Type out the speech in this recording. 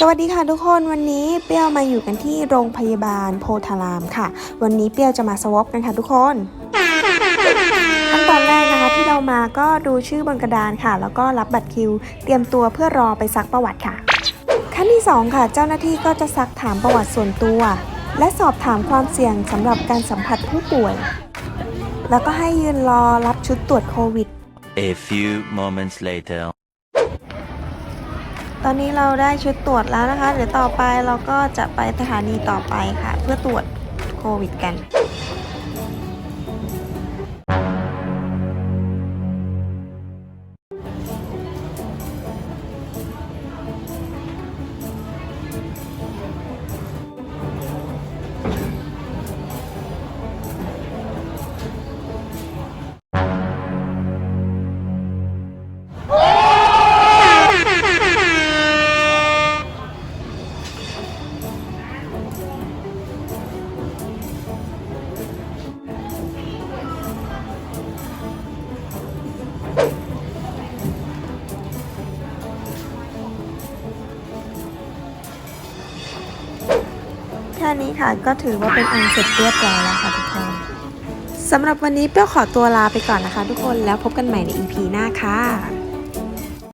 สวัสดีค่ะทุกคนวันนี้เปรี้ยวมาอยู่กันที่โรงพยาบาลโพธารามค่ะ วันนี้เปรี้ยวจะมาสวอปกันค่ะทุกคนขั้นตอนแรกนะคะที่เรามาก็ดูชื่อบนกระดานค่ะ แล้วก็รับบัตรคิว เตรียมตัวเพื่อรอไปซักประวัติค่ะ ขั้นที่ 2 ค่ะ เจ้าหน้าที่ก็จะซักถามประวัติส่วนตัว และสอบถามความเสี่ยงสำหรับการสัมผัสผู้ป่วย แล้วก็ให้ยืนรอรับชุดตรวจโควิด A few moments later. ตอนนี้เราได้ชุดตรวจแล้วนะคะ เดี๋ยวต่อไปเราก็จะไปสถานีต่อไปค่ะ เพื่อตรวจโควิดกัน ค่นี้ค่ะก็ถือว่าเป็นอันเสร็จเรียบร้อยแล้วค่ะทุกคนสำหรับวันนี้เปี้ยวขอตัวลาไปก่อนนะคะ ทุกคนแล้วพบกันใหม่ใน EP หน้าค่ะ